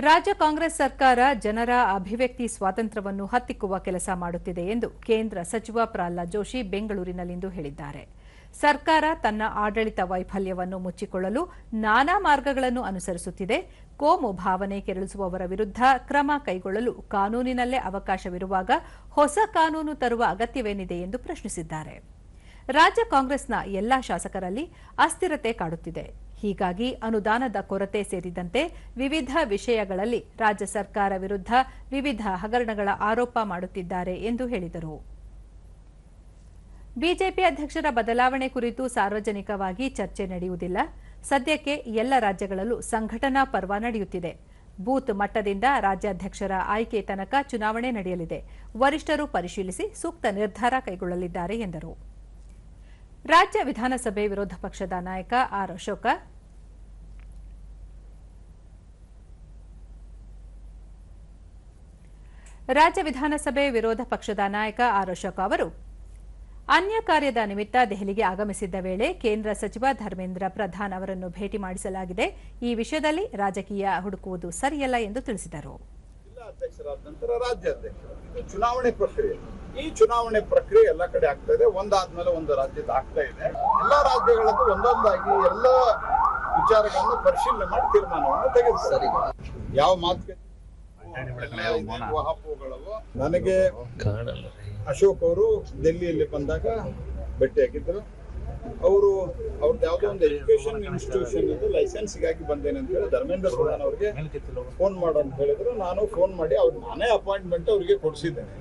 ರಾಜ್ಯ ಕಾಂಗ್ರೆಸ್ ಸರ್ಕಾರ ಜನರ ಅಭಿವ್ಯಕ್ತಿ ಸ್ವಾತಂತ್ರ್ಯವನ್ನು ಹತ್ತಿಕ್ಕುವ ಕೆಲಸ ಮಾಡುತ್ತಿದೆ ಎಂದು ಕೇಂದ್ರ ಸಚಿವ ಪ್ರಹ್ಲಾದ್ ಜೋಶಿ ಬೆಂಗಳೂರಿನಲ್ಲಿಂದು ಹೇಳಿದ್ದಾರೆ. ಸರ್ಕಾರ ತನ್ನ ಆಡಳಿತ ವೈಫಲ್ಯವನ್ನು ಮುಚ್ಚಿಕೊಳ್ಳಲು ನಾನಾ ಮಾರ್ಗಗಳನ್ನು ಅನುಸರಿಸುತ್ತಿದೆ. ಕೋಮು ಭಾವನೆ ಕೆರಳಿಸುವವರ ವಿರುದ್ಧ ಕ್ರಮ ಕೈಗೊಳ್ಳಲು ಕಾನೂನಿನಲ್ಲೇ ಅವಕಾಶವಿರುವಾಗ ಹೊಸ ಕಾನೂನು ತರುವ ಅಗತ್ಯವೇನಿದೆ ಎಂದು ಪ್ರಶ್ನಿಸಿದ್ದಾರೆ. ರಾಜ್ಯ ಕಾಂಗ್ರೆಸ್ನ ಎಲ್ಲಾ ಶಾಸಕರಲ್ಲಿ ಅಸ್ಥಿರತೆ ಕಾಡುತ್ತಿದೆ. ಹೀಗಾಗಿ ಅನುದಾನದ ಕೊರತೆ ಸೇರಿದಂತೆ ವಿವಿಧ ವಿಷಯಗಳಲ್ಲಿ ರಾಜ್ಯ ಸರ್ಕಾರ ವಿರುದ್ಧ ವಿವಿಧ ಹಗರಣಗಳ ಆರೋಪ ಮಾಡುತ್ತಿದ್ದಾರೆ ಎಂದು ಹೇಳಿದರು. ಬಿಜೆಪಿ ಅಧ್ಯಕ್ಷರ ಬದಲಾವಣೆ ಕುರಿತು ಸಾರ್ವಜನಿಕವಾಗಿ ಚರ್ಚೆ ನಡೆಯುವುದಿಲ್ಲ. ಸದ್ಯಕ್ಕೆ ಎಲ್ಲ ರಾಜ್ಯಗಳಲ್ಲೂ ಸಂಘಟನಾ ಪರ್ವ ನಡೆಯುತ್ತಿದೆ. ಬೂತ್ ಮಟ್ಟದಿಂದ ರಾಜ್ಯಾಧ್ಯಕ್ಷರ ಆಯ್ಕೆ ತನಕ ಚುನಾವಣೆ ನಡೆಯಲಿದೆ. ವರಿಷ್ಠರು ಪರಿಶೀಲಿಸಿ ಸೂಕ್ತ ನಿರ್ಧಾರ ಕೈಗೊಳ್ಳಲಿದ್ದಾರೆ ಎಂದರು. ರಾಜ್ಯ ವಿಧಾನಸಭೆ ವಿರೋಧ ಪಕ್ಷದ ನಾಯಕ ಆರ್ ಅಶೋಕ. ರಾಜ್ಯ ವಿಧಾನಸಭೆ ವಿರೋಧ ಪಕ್ಷದ ನಾಯಕ ಆರ್ ಅಶೋಕ ಅವರು ಅನ್ಯ ಕಾರ್ಯದ ನಿಮಿತ್ತ ದೆಹಲಿಗೆ ಆಗಮಿಸಿದ್ದ ವೇಳೆ ಕೇಂದ್ರ ಸಚಿವ ಧರ್ಮೇಂದ್ರ ಪ್ರಧಾನ್ ಅವರನ್ನು ಭೇಟಿ ಮಾಡಿಸಲಾಗಿದೆ. ಈ ವಿಷಯದಲ್ಲಿ ರಾಜಕೀಯ ಹುಡುಕುವುದು ಸರಿಯಲ್ಲ ಎಂದು ತಿಳಿಸಿದರು. ಈ ಚುನಾವಣೆ ಪ್ರಕ್ರಿಯೆ ಎಲ್ಲ ಕಡೆ ಆಗ್ತಾ ಇದೆ. ಒಂದಾದ್ಮೇಲೆ ಒಂದು ರಾಜ್ಯದ ಆಗ್ತಾ ಇದೆ. ಎಲ್ಲ ರಾಜ್ಯಗಳಲ್ಲೂ ಒಂದೊಂದಾಗಿ ಎಲ್ಲ ವಿಚಾರಗಳನ್ನು ಪರಿಶೀಲನೆ ಮಾಡಿ ತೀರ್ಮಾನವನ್ನು ತೆಗೆದುಕೊಳ್ಳಿ. ಯಾವ ಮಾತುಕತೆ ನನಗೆ ಅಶೋಕ್ ಅವರು ದೆಲ್ಲಿಯಲ್ಲಿ ಬಂದಾಗ ಭೇಟಿಯಾಗಿದ್ದರು ಅವರು ಅವ್ರದ್ದು ಯಾವುದೋ ಒಂದು ಎಜುಕೇಶನ್ ಇನ್ಸ್ಟಿಟ್ಯೂಷನ್ ಇದು ಲೈಸೆನ್ಸ್ಗಾಗಿ ಬಂದೇನೆ ಅಂತ ಹೇಳಿ ಧರ್ಮೇಂದ್ರ ಪ್ರಧಾನ್ ಅವ್ರಿಗೆ ಫೋನ್ ಮಾಡು ಅಂತ ಹೇಳಿದ್ರು. ನಾನು ಫೋನ್ ಮಾಡಿ ಅವ್ರು ನಾನೇ ಅಪಾಯಿಂಟ್ಮೆಂಟ್ ಅವರಿಗೆ ಕೊಡಿಸಿದ್ದೇನೆ.